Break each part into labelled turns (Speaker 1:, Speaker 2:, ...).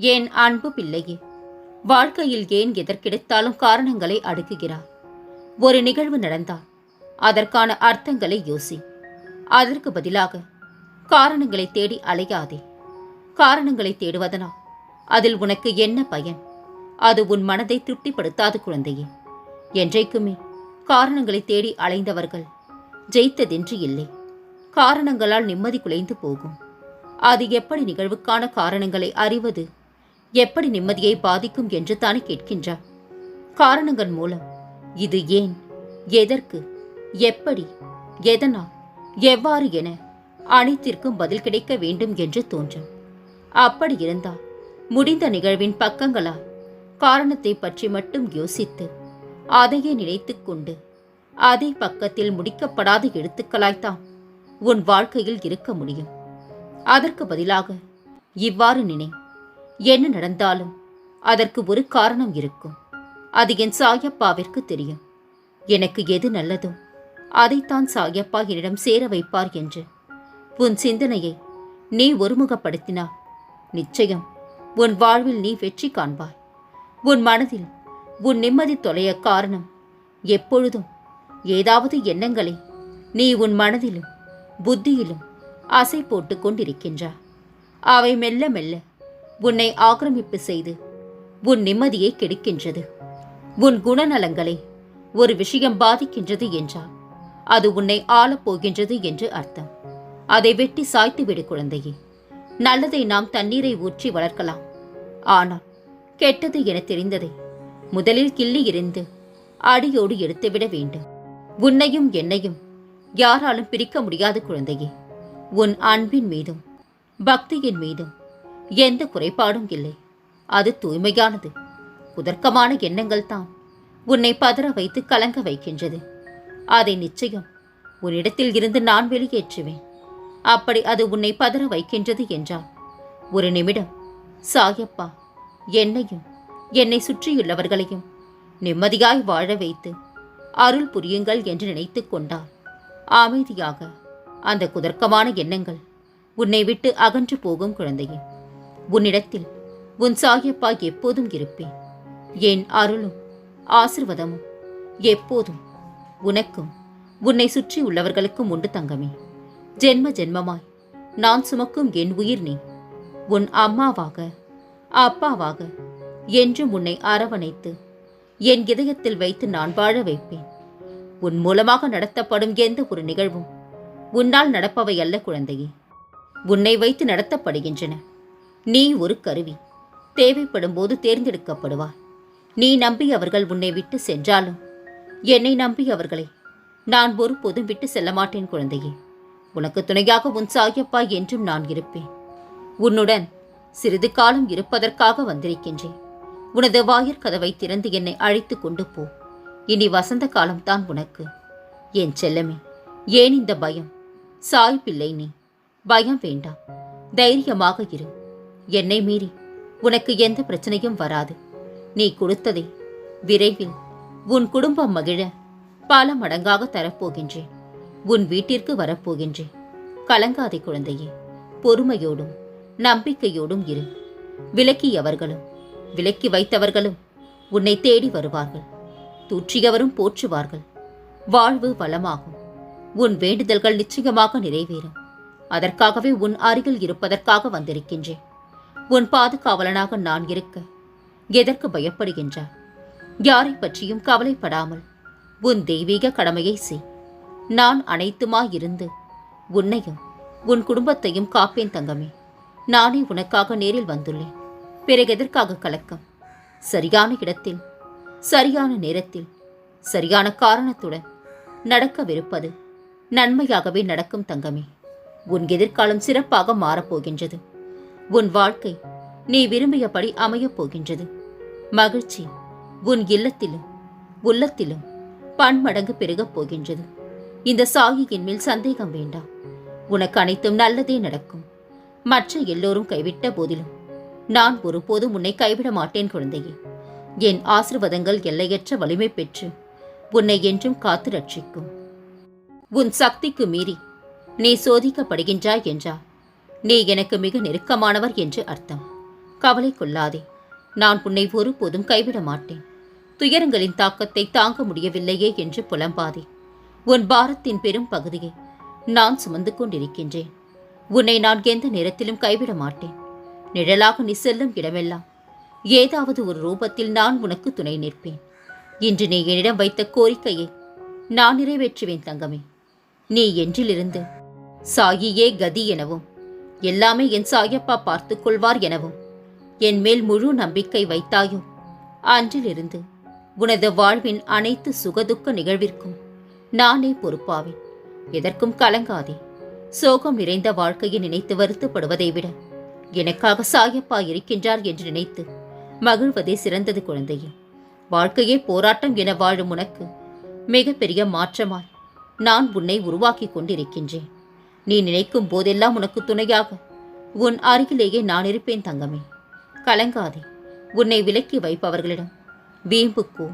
Speaker 1: என் அன்பு பிள்ளையே? வாழ்க்கையில் ஏன் எதற்கெடுத்தாலும் காரணங்களை அடுக்குகிறார் ஒரு நிகழ்வு நடந்தால் அதற்கான அர்த்தங்களை யோசி. அதற்கு பதிலாக காரணங்களை தேடி அலையாதே. காரணங்களை தேடுவதனால் அதில் உனக்கு என்ன பயன்? அது உன் மனதை திருப்திப்படுத்தாது குழந்தையே. என்றைக்குமே காரணங்களை தேடி அலைந்தவர்கள் ஜெயித்ததென்று இல்லை. காரணங்களால் நிம்மதி குலைந்து போகும். அது எப்படி நிகழ்வுக்கான காரணங்களை அறிவது? எப்படி நிம்மதியை பாதிக்கும் என்று தானே கேட்கின்றார். காரணங்கள் மூலம் இது ஏன் எதற்கு எப்படி எதனால் எவ்வாறு என அனைத்திற்கும் பதில் கிடைக்க வேண்டும் என்று தோன்றும். அப்படி இருந்தால் முடிந்த நிகழ்வின் பக்கங்களால் காரணத்தை பற்றி மட்டும் யோசித்து அதையே நினைத்துக்கொண்டு அதே பக்கத்தில் முடிக்கப்படாத எழுத்துக்களாய்த்தான் உன் வாழ்க்கையில் இருக்க முடியும். அதற்கு பதிலாக இவ்வாறு நினை என்ன நடந்தாலும் அதற்கு ஒரு காரணம் இருக்கும். அது என் சாயப்பாவிற்கு தெரியும். எனக்கு எது நல்லதோ அதைத்தான் சாயப்பா என்னிடம் சேர வைப்பார் என்று. உன் சிந்தனையை நீ ஒருமுகப்படுத்தினால் நிச்சயம் உன் வாழ்வில் நீ வெற்றி காண்பாய். உன் மனதில் உன் நிம்மதி தொலைய காரணம் எப்பொழுதும் ஏதாவது எண்ணங்களை நீ உன் மனதிலும் புத்தியிலும் அசை போட்டு கொண்டிருக்கின்றா. அவை மெல்ல மெல்ல உன்னை ஆக்கிரமிப்பு செய்து உன் நிம்மதியை கெடுக்கின்றது. உன் குணநலங்களை ஒரு விஷயம் பாதிக்கின்றது என்றால் அது உன்னை ஆளப் போகின்றது என்று அர்த்தம். அதை வெட்டி சாய்த்துவிடு குழந்தையே. நல்லதை நாம் தண்ணீரை ஊற்றி வளர்க்கலாம். ஆனால் கெட்டது என தெரிந்ததை முதலில் கிள்ளி இருந்து அடியோடு எடுத்துவிட வேண்டும். உன்னையும் என்னையும் யாராலும் பிரிக்க முடியாத குழந்தையே. உன் அன்பின் மீதும் பக்தியின் மீதும் எந்த குறைபாடும் இல்லை. அது தூய்மையானது. உதர்க்கமான எண்ணங்கள் தான் உன்னை பதற வைத்து கலங்க வைக்கின்றது. அதை நிச்சயம் உன்னிடத்தில் இருந்து நான் வெளியேற்றுவேன். அப்படி அது உன்னை பதற வைக்கின்றது என்றால் ஒரு நிமிடம் சாயப்பா என்னையும் என்னை சுற்றியுள்ளவர்களையும் நிம்மதியாய் வாழ வைத்து அருள் புரியுங்கள் என்று நினைத்து கொண்டால் அமைதியாக அந்த குதர்க்கமான எண்ணங்கள் உன்னை விட்டு அகன்று போகும் குழந்தையின் உன்னிடத்தில் உன் சாயப்பா எப்போதும் இருப்பேன். என் அருளும் ஆசிர்வாதமும் எப்போதும் உனக்கும் உன்னை சுற்றி உள்ளவர்களுக்கும் உண்டு தங்கமே. ஜென்ம ஜென்மமாய் நான் சுமக்கும் என் உயிர் நீ. உன் அம்மாவாக அப்பாவாக என்றும் உன்னை அரவணைத்து என் இதயத்தில் வைத்து நான் வாழ வைப்பேன். உன் மூலமாக நடத்தப்படும் எந்த ஒரு நிகழ்வும் உன்னால் நடப்பவை அல்ல குழந்தையே. உன்னை வைத்து நடத்தப்படுகின்றன. நீ ஒரு கருவி. தேவைப்படும் போது தேர்ந்தெடுக்கப்படுவாய். நீ நம்பி அவர்கள் உன்னை விட்டு சென்றாலும் என்னை நம்பி அவர்களை நான் ஒருபோதும் விட்டு செல்ல மாட்டேன் குழந்தையே. உனக்கு துணையாக உன் சாயப்பா என்றும் நான் இருப்பேன். உன்னுடன் சிறிது காலம் இருப்பதற்காக வந்திருக்கின்றேன். உனது வாயிற் கதவை திறந்து என்னை அழைத்து கொண்டு போ. இனி வசந்த காலம்தான் உனக்கு. என் செல்லமே ஏன் இந்த பயம்? சாய் பிள்ளை நீ. பயம் வேண்டாம். தைரியமாக இரு. என்னை மீறி. உனக்கு எந்த பிரச்சனையும் வராது. நீ கொடுத்ததை விரைவில் உன் குடும்பம் மகிழ பல மடங்காக தரப்போகின்றேன். உன் வீட்டிற்கு வரப்போகின்றேன். கலங்காதை குழந்தையே. பொறுமையோடும் நம்பிக்கையோடும் இரு. விலக்கியவர்களும் விலக்கி வைத்தவர்களும் உன்னை தேடி வருவார்கள். தூற்றியவரும் போற்றுவார்கள். வாழ்வு வளமாகும். உன் வேண்டுதல்கள் நிச்சயமாக நிறைவேறும். அதற்காகவே உன் அருகில் இருப்பதற்காக வந்திருக்கின்றேன். உன் பாதுகாவலனாக நான் இருக்க. எதற்கு பயப்படுகின்றாய் யாரை பற்றியும் கவலைப்படாமல். உன் தெய்வீக கடமையை செய். நான் அனைத்துமாயிருந்து உன்னையும் உன் குடும்பத்தையும் காப்பேன் தங்கமே. நானே உனக்காக நேரில் வந்துள்ளேன். பிறகு எதற்காக கலக்கம்? சரியான இடத்தில் சரியான நேரத்தில் சரியான காரணத்துடன் நடக்கவிருப்பது நன்மையாகவே நடக்கும் தங்கமே. உன் எதிர்காலம் சிறப்பாக மாறப்போகின்றது. உன் வாழ்க்கை நீ விரும்பியபடி அமையப் போகின்றது. மகிழ்ச்சி உன் இல்லத்திலும் உள்ளத்திலும் பன்மடங்கு பெருகப் போகின்றது. இந்த சாகியின் மேல் சந்தேகம் வேண்டாம். உனக்கு அனைத்தும் நல்லதே நடக்கும். மற்ற எல்லோரும் கைவிட்ட போதிலும் நான் ஒருபோதும் உன்னை கைவிட மாட்டேன் குழந்தையே. என் ஆசிர்வாதங்கள் எல்லையற்ற வலிமை பெற்று உன்னை என்றும் காத்து ரட்சிக்கும். உன் சக்திக்கு மீறி நீ சோதிக்கப்படுகின்றாய் என்றார். நீ எனக்கு மிக நெருக்கமானவர் என்று அர்த்தம். கவலை கொள்ளாதே. நான் உன்னை ஒருபோதும் கைவிட மாட்டேன். துயரங்களின் தாக்கத்தை தாங்க முடியவில்லையே என்று புலம்பாதே. உன் பாரத்தின் பெரும் பகுதியை நான் சுமந்து கொண்டிருக்கின்றேன். உன்னை நான் எந்த நேரத்திலும் கைவிட மாட்டேன். நிழலாக நீ செல்லும் இடமெல்லாம் ஏதாவது ஒரு ரூபத்தில் நான் உனக்கு துணை நிற்பேன். இன்று நீ என்னிடம் வைத்த கோரிக்கையை நான் நிறைவேற்றுவேன் தங்கமே. நீ என்றிலிருந்து சாயியே கதி எனவும் எல்லாமே என் சாயப்பா பார்த்து கொள்வார் எனவும். என் மேல் முழு நம்பிக்கை வைத்தாயோ? அன்றிலிருந்து உனது வாழ்வின் அனைத்து சுகதுக்க நிகழ்விற்கும் நானே பொறுப்பாவேன். எதற்கும் கலங்காதே. சோகம் நிறைந்த வாழ்க்கையை நினைத்து வருத்தப்படுவதை விட எனக்காக சாயப்பா இருக்கின்றார் என்று நினைத்து மகிழ்வதே சிறந்தது குழந்தையே. வாழ்க்கையே போராட்டம் என வாழும் உனக்கு மிகப்பெரிய மாற்றமாய் நான் உன்னை உருவாக்கிக் கொண்டிருக்கின்றேன். நீ நினைக்கும் போதெல்லாம் உனக்கு துணையாக உன் அருகிலேயே நான் இருப்பேன் தங்கமே. கலங்காதே. உன்னை விலக்கி வைப்பவர்களிடம் வீம்புக்கோ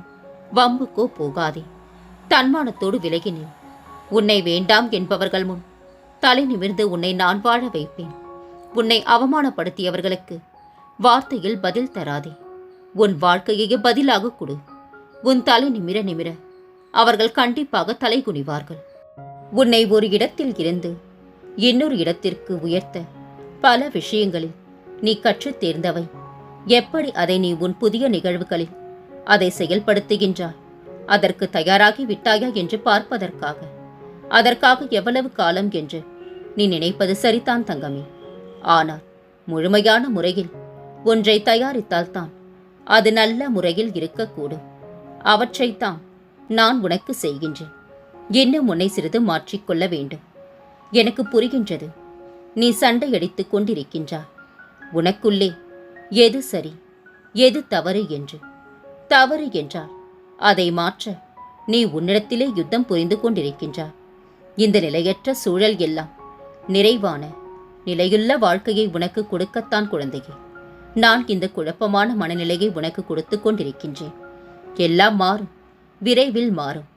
Speaker 1: வம்புக்கோ போகாதே. தன்மானத்தோடு விலகினேன் உன்னை வேண்டாம் என்பவர்கள் முன் தலை நிமிர்ந்து உன்னை நான் வாழ வைப்பேன். உன்னை அவமானப்படுத்தியவர்களுக்கு வார்த்தையில் பதில் தராதே. உன் வாழ்க்கையே பதிலாக கொடு. உன் தலை நிமிர நிமிர அவர்கள் கண்டிப்பாக தலை குனிவார்கள். உன்னை ஒரு இடத்தில் இருந்து இன்னொரு இடத்திற்கு உயர்த்த பல விஷயங்களில் நீ கற்றுத் தேர்ந்தவை. எப்படி அதை நீ உன் புதிய நிகழ்வுகளில் அதை செயல்படுத்துகின்றாய்? அதற்கு தயாராகி விட்டாயா என்று பார்ப்பதற்காக. அதற்காக எவ்வளவு காலம் என்று நீ நினைப்பது சரிதான் தங்கமே. ஆனால் முழுமையான முறையில் ஒன்றை தயாரித்தால்தான் அது நல்ல முறையில் இருக்கக்கூடும். அவற்றைத்தான் நான் உனக்கு செய்கின்றேன். இன்னும் உன்னை சிறிது மாற்றிக்கொள்ள வேண்டும். எனக்கு புரிகின்றது. நீ சண்டையடித்துக் கொண்டிருக்கின்றாய். உனக்குள்ளே எது சரி எது தவறு என்று. தவறு என்றால் அதை மாற்ற நீ உன்னிடத்திலே யுத்தம் புரிந்து கொண்டிருக்கின்றாய். இந்த நிலையற்ற சூழல் எல்லாம் நிறைவான நிலையுள்ள வாழ்க்கையை உனக்கு கொடுக்கத்தான் குழந்தையே. நான் இந்த குழப்பமான மனநிலையை உனக்கு கொடுத்து கொண்டிருக்கின்றேன். எல்லாம் மாறும் விரைவில் மாறும்.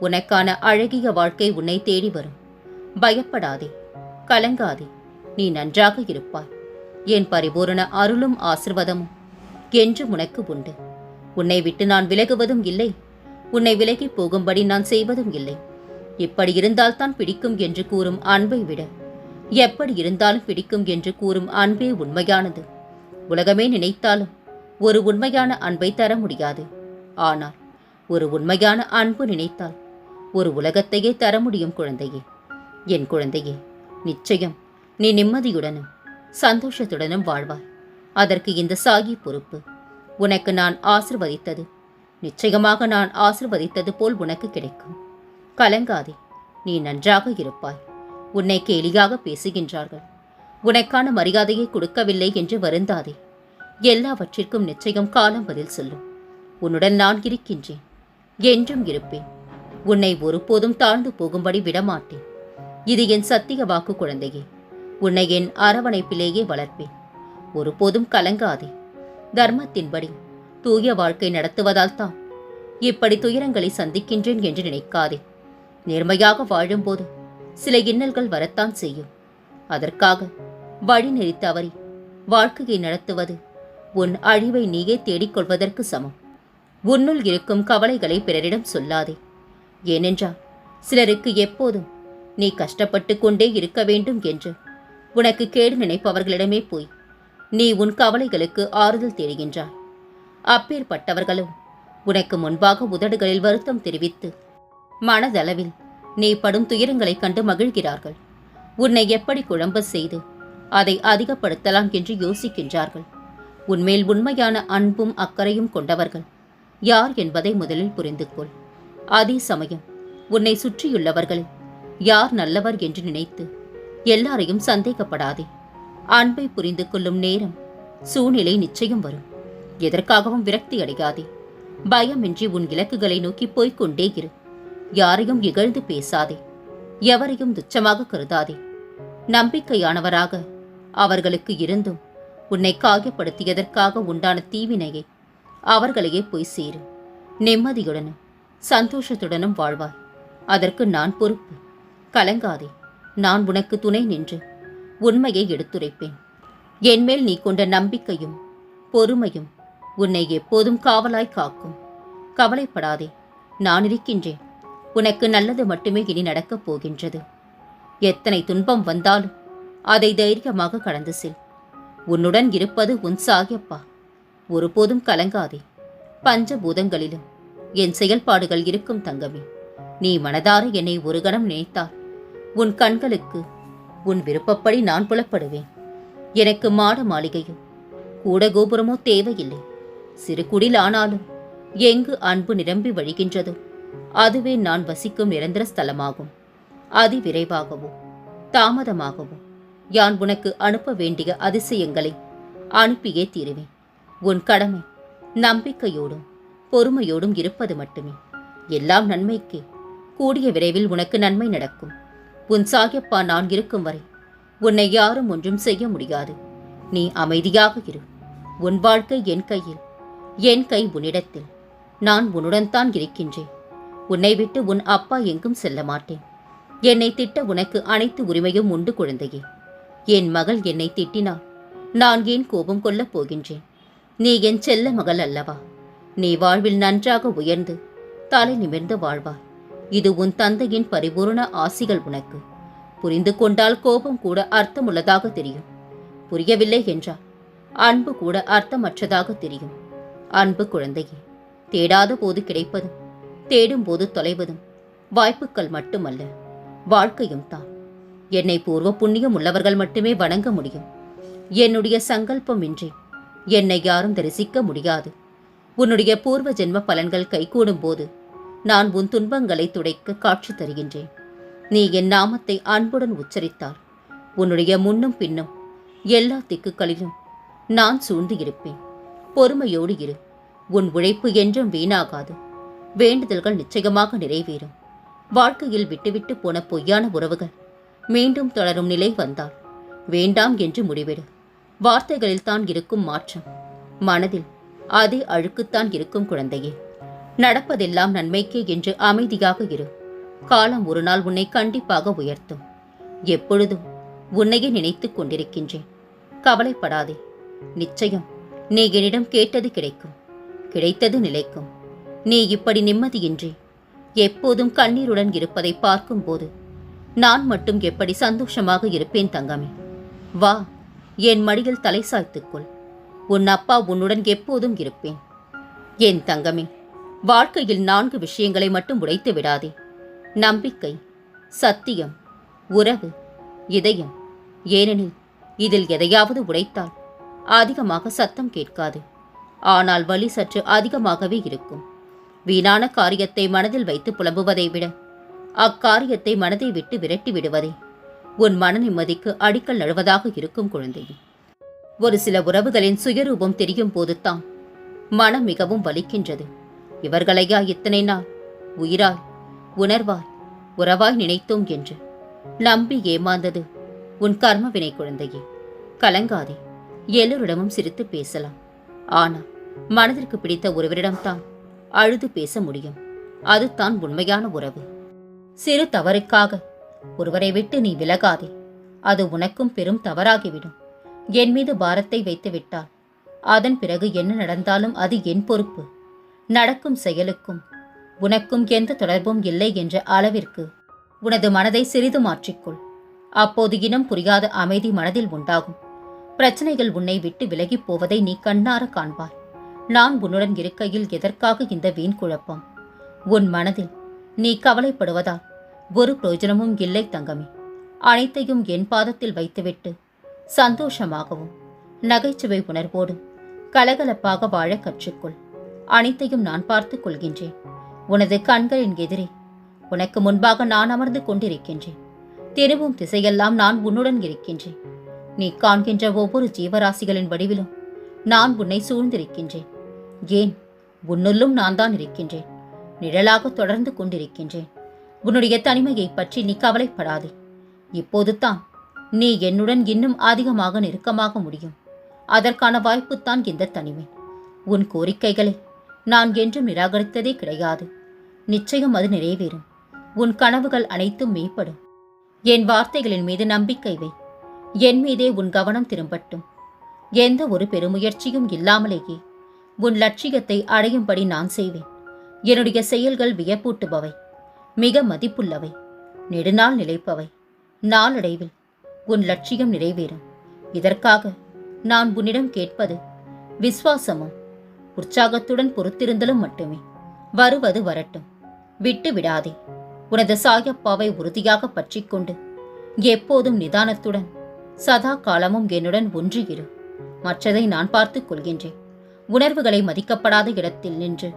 Speaker 1: உனக்கான அழகிய வாழ்க்கை உன்னை தேடி வரும். பயப்படாதே. கலங்காதே. நீ நன்றாக இருப்பாய். என் பரிபூரண அருளும் ஆசிர்வாதமும் என்று உனக்கு உண்டு. உன்னை விட்டு நான் விலகுவதும் இல்லை. உன்னை விலகி போகும்படி நான் செய்வதும் இல்லை. இப்படி இருந்தால்தான் பிடிக்கும் என்று கூறும் அன்பை விட எப்படி இருந்தாலும் பிடிக்கும் என்று கூறும் அன்பே உண்மையானது. உலகமே நினைத்தாலும் ஒரு உண்மையான அன்பை தர முடியாது. ஆனால் ஒரு உண்மையான அன்பு நினைத்தால் ஒரு உலகத்தையே தர முடியும் குழந்தையே. என் குழந்தையே நிச்சயம் நீ நிம்மதியுடனும் சந்தோஷத்துடனும் வாழ்வாய். அதற்கு இந்த சாகி பொறுப்பு. உனக்கு நான் ஆசிர்வதித்தது நிச்சயமாக நான் ஆசிர்வதித்தது போல் உனக்கு கிடைக்கும். கலங்காதே நீ நன்றாக இருப்பாய். உன்னை கேலியாக பேசுகின்றார்கள். உனக்கான மரியாதையை கொடுக்கவில்லை என்று வருந்தாதே. எல்லாவற்றிற்கும் நிச்சயம் காலம் பதில் சொல்லும். உன்னுடன் நான் இருக்கின்றேன் என்றும் இருப்பேன். உன்னை ஒருபோதும் தாழ்ந்து போகும்படி விடமாட்டேன். இது என் சத்திய வாக்கு குழந்தையே. உன்னை என் அரவணைப்பிலேயே வளர்ப்பேன். ஒருபோதும் கலங்காதே. தர்மத்தின்படி தூய வாழ்க்கை நடத்துவதால் தான் இப்படி துயரங்களை சந்திக்கின்றேன் என்று நினைக்காதே. நேர்மையாக வாழும்போது சில இன்னல்கள் வரத்தான் செய்யும். அதற்காக வழி தவறி வாழ்க்கையை நடத்துவது உன் அழிவை நீயே தேடிக்கொள்வதற்கு சமம். உன்னுள் இருக்கும் கவலைகளை பிறரிடம் சொல்லாதே. ஏனென்றால் சிலருக்கு எப்போதும் நீ கஷ்டப்பட்டு கொண்டே இருக்க வேண்டும் என்று. உனக்கு கேடு நினைப்பவர்களிடமே போய் நீ உன் கவலைகளுக்கு ஆறுதல் தேடுகின்றாய் அப்பேற்பட்டவர்களும் உனக்கு முன்பாக உதடுகளில் வருத்தம் தெரிவித்து மனதளவில் நீ படும் துயரங்களைக் கண்டு மகிழ்கிறார்கள். உன்னை எப்படி குழம்ப செய்து அதை அதிகப்படுத்தலாம் என்று யோசிக்கின்றார்கள். உன்மேல் உண்மையான அன்பும் அக்கறையும் கொண்டவர்கள் யார் என்பதை முதலில் புரிந்து கொள் அதே சமயம் உன்னை சுற்றியுள்ளவர்கள் யார் நல்லவர் என்று நினைத்து எல்லாரையும் சந்தேகப்படாதே. அன்பை புரிந்து கொள்ளும் நேரம் சூழ்நிலை நிச்சயம் வரும். எதற்காகவும் விரக்தி அடையாதே. பயமின்றி உன் இலக்குகளை நோக்கி போய்கொண்டே இரு. யாரையும் இகழ்ந்து பேசாதே. எவரையும் துச்சமாக கருதாதே. நம்பிக்கையானவராக அவர்களுக்கு இருந்தும் உன்னை காயப்படுத்தியதற்காக உண்டான தீவினையை அவர்களையே போய் சேரு. நிம்மதியுடனும் சந்தோஷத்துடனும் வாழ்வாய். அதற்கு நான் பொறுப்பு. கலங்காதே நான் உனக்கு துணை நின்று உண்மையை எடுத்துரைப்பேன். என்மேல் நீ கொண்ட நம்பிக்கையும் பொறுமையும் உன்னை எப்போதும் காவலாய் காக்கும். கவலைப்படாதே நான் இருக்கின்றேன். உனக்கு நல்லது மட்டுமே இனி நடக்கப் போகின்றது. எத்தனை துன்பம் வந்தாலும் அதை தைரியமாக கடந்து செல். உன்னுடன் இருப்பது உன் சாகியப்பா ஒருபோதும் கலங்காதே பஞ்சபூதங்களிலும் என் செயல்பாடுகள் இருக்கும் தங்கமே. நீ மனதார என்னை ஒரு கணம் நினைத்தார் உன் கண்களுக்கு உன் விருப்பப்படி நான் புலப்படுவேன். எனக்கு மாட மாளிகையோ கூட கோபுரமோ தேவையில்லை. சிறு குடில் ஆனாலும் எங்கு அன்பு நிரம்பி வழிகின்றதோ அதுவே நான் வசிக்கும் நிரந்தர ஸ்தலமாகும். அதிவிரைவாகவோ தாமதமாகவோ யான் உனக்கு அனுப்ப வேண்டிய அதிசயங்களை அனுப்பியே தீருவேன். உன் கடமை நம்பிக்கையோடும் பொறுமையோடும் இருப்பது மட்டுமே. எல்லாம் நன்மைக்கே. கூடிய விரைவில் உனக்கு நன்மை நடக்கும். உன் சாயப்பா நான் இருக்கும் வரை உன்னை யாரும் ஒன்றும் செய்ய முடியாது. நீ அமைதியாக இரு. உன் வாழ்க்கை என் கையில் என் கை உன்னிடத்தில். நான் உன்னுடன் தான் இருக்கின்றேன். உன்னை விட்டு உன் அப்பா எங்கும் செல்ல மாட்டேன். என்னை திட்ட உனக்கு அனைத்து உரிமையும் உண்டு குழந்தையே. என் மகள் என்னை திட்டினா நான் ஏன் கோபம் கொள்ளப் போகின்றேன்? நீ என் செல்ல மகள் அல்லவா? நீ வாழ்வில் நன்றாக உயர்ந்து தலை நிமிர்ந்து வாழ்வாய். இது உன் தந்தையின் பரிபூரண ஆசிகள் உனக்கு. புரிந்து கொண்டால் கோபம் கூட அர்த்தமுள்ளதாக தெரியும். புரியவில்லை என்றால் அன்பு கூட அர்த்தமற்றதாக தெரியும். அன்பு குழந்தையே தேடாத போது கிடைப்பதும் தேடும் போது தொலைவதும் வாய்ப்புகள் மட்டுமல்ல வாழ்க்கையும் தான். என்னை பூர்வ புண்ணியம் உள்ளவர்கள் மட்டுமே வணங்க முடியும். என்னுடைய சங்கல்பம் இன்றி என்னை யாரும் தரிசிக்க முடியாது. உன்னுடைய பூர்வ ஜென்ம பலன்கள் கைகூடும் போது நான் உன் துன்பங்களை துடைக்க காட்சி தருகின்றேன். நீ என் நாமத்தை அன்புடன் உச்சரித்தால் உன்னுடைய முன்னும் பின்னும் எல்லா திக்குகளிலும் நான் சூழ்ந்து இருப்பேன் பொறுமையோடு இரு. உன் உழைப்பு என்றும் வீணாகாது. வேண்டுதல்கள் நிச்சயமாக நிறைவேறும். வாழ்க்கையில் விட்டுவிட்டு போன பொய்யான உறவுகள் மீண்டும் தொடரும் நிலை வந்தால் வேண்டாம் என்று முடிவிடு. வார்த்தைகளில் தான் இருக்கும் மாற்றம். மனதில் அதே அழுக்குத்தான் இருக்கும் குழந்தையே. நடப்பதெல்லாம் நன்மைக்கே என்று அமைதியாக இரு. காலம் ஒரு நாள் உன்னை கண்டிப்பாக உயர்த்தும். எப்பொழுதும் உன்னையே நினைத்துக் கொண்டிருக்கின்றேன். கவலைப்படாதே. நிச்சயம் நீ என்னிடம் கேட்டது கிடைக்கும். கிடைத்தது நிலைக்கும். நீ இப்படி நிம்மதியின்றி எப்போதும் கண்ணீருடன் இருப்பதை பார்க்கும்போது நான் மட்டும் எப்படி சந்தோஷமாக இருப்பேன் தங்கமே? வா என் மடியில் தலை சாய்த்துக்கொள். உன் அப்பா உன்னுடன் எப்போதும் இருப்பேன். என் தங்கமே வாழ்க்கையில் நான்கு விஷயங்களை மட்டும் உடைத்து விடாதே. நம்பிக்கை சத்தியம் உறவு இதயம். ஏனெனில் இதில் எதையாவது உடைத்தால் அதிகமாக சத்தம் கேட்காது. ஆனால் வலி சற்று அதிகமாகவே இருக்கும். வீணான காரியத்தை மனதில் வைத்து புலம்புவதை விட அக்காரியத்தை மனதை விட்டு விரட்டி விடுவதே உன் மன நிம்மதிக்கு அடிக்கல் நழுவதாக இருக்கும் குழந்தையே. ஒரு சில உறவுகளின் சுயரூபம் தெரியும் போதுதான் மனம் மிகவும் வலிக்கின்றது. இவர்களையா இத்தனை நாள்? உயிராய் உணர்வாய் உறவாய் நினைத்தோம் என்று. நம்பி ஏமாந்தது உன் கர்ம வினை குழந்தையே. கலங்காதே எல்லோரிடமும் சிரித்து பேசலாம். ஆனால் மனதிற்கு பிடித்த ஒருவரிடம்தான் அழுது பேச முடியும். அதுதான் உண்மையான உறவு. சிறு தவறுக்காக ஒருவரை விட்டு நீ விலகாதே. அது உனக்கும் பெரும் தவறாகிவிடும். என் மீது பாரத்தை வைத்து விட்டால் அதன் பிறகு என்ன நடந்தாலும் அது என் பொறுப்பு. நடக்கும் செயலுக்கும் உனக்கும் எந்த தொடர்பும் இல்லை என்ற அளவிற்கு உனது மனதை சிறிது மாற்றிக்கொள். அப்போது இனம் புரியாத அமைதி மனதில் உண்டாகும். பிரச்சனைகள் உன்னை விட்டு விலகிப் போவதை நீ கண்ணார காண்பாய். நான் உன்னுடன் இருக்கையில் எதற்காக இந்த வீண் குழப்பம்? உன் மனதில் நீ கவலைப்படுவதால் ஒரு பிரயோஜனமும் இல்லை தங்கமே. அனைத்தையும் என் பாதத்தில் வைத்துவிட்டு சந்தோஷமாகவும் நகைச்சுவை உணர்வோடும் கலகலப்பாக வாழ கற்றுக்கொள். அனைத்தையும் நான் பார்த்துக் கொள்கின்றேன். உனது கண்களின் எதிரே உனக்கு முன்பாக நான் அமர்ந்து கொண்டிருக்கின்றேன். திரும்பும் திசையெல்லாம் நான் உன்னுடன் இருக்கின்றேன். நீ காண்கின்ற ஒவ்வொரு ஜீவராசிகளின் வடிவிலும் நான் உன்னை சூழ்ந்திருக்கின்றேன். ஏன்? உன்னுள்ளும் நான் தான் இருக்கின்றேன். நிழலாக தொடர்ந்து கொண்டிருக்கின்றேன். உன்னுடைய தனிமையை பற்றி நீ கவலைப்படாதே. இப்போது தான் நீ என்னுடன் இன்னும் அதிகமாக நெருக்கமாக முடியும். அதற்கான வாய்ப்புத்தான் இந்த தனிமை. உன் கோரிக்கைகளை நான் என்றும் நிராகரித்ததே கிடையாது. நிச்சயம் அது நிறைவேறும். உன் கனவுகள் அனைத்தும் மேம்படும். என் வார்த்தைகளின் மீது நம்பிக்கை வை. என் மீதே உன் கவனம் திரும்பட்டும். எந்த ஒரு பெருமுயற்சியும் இல்லாமலேயே உன் லட்சியத்தை அடையும்படி நான் செய்வேன். என்னுடைய செயல்கள் வியப்பூட்டுபவை. மிக மதிப்புள்ளவை. நெடுநாள் நிலைப்பவை. நாளடைவில் உன் லட்சியம் நிறைவேறும். இதற்காக நான் உன்னிடம் கேட்பது விசுவாசமும் உற்சாகத்துடன் பொறுத்திருந்தலும் மட்டுமே. வருவது வரட்டும். விட்டு விடாதே. உனது சாயப்பாவை உறுதியாக பற்றிக்கொண்டு எப்போதும் நிதானத்துடன் சதா காலமும் என்னுடன் ஒன்றியிரு. மற்றதை நான் பார்த்துக் கொள்கின்றேன். உணர்வுகளை மதிக்கப்படாத இடத்தில் நின்று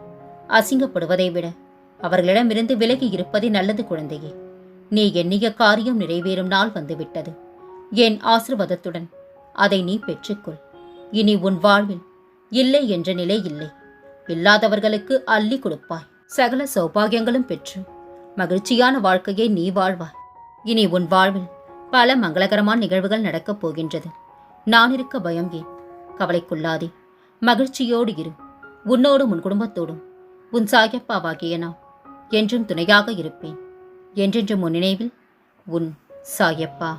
Speaker 1: அசிங்கப்படுவதை விட அவர்களிடமிருந்து விலகி இருப்பதே நல்லது குழந்தையே. நீ எண்ணிய காரியம் நிறைவேறும் நாள் வந்துவிட்டது. என் ஆசிர்வாதத்துடன் அதை நீ பெற்றுக்கொள். இனி உன் வாழ்வில் இல்லை என்ற நிலை இல்லை. இல்லாதவர்களுக்கு அள்ளி கொடுப்பாய். சகல சௌபாகியங்களும் பெற்று மகிழ்ச்சியான வாழ்க்கையை நீ வாழ்வாய். இனி உன் வாழ்வில் பல மங்களகரமான நிகழ்வுகள் நடக்கப் போகின்றது. நான் இருக்க பயம் ஏன்? கவலைக்குள்ளாதே. மகிழ்ச்சியோடு இரு. உன்னோடும் உன் குடும்பத்தோடும். உன் சாயப்பாவாகிய நான் என்றும் துணையாக இருப்பேன். என்றென்றும் உன் நினைவில் உன் சாயப்பா.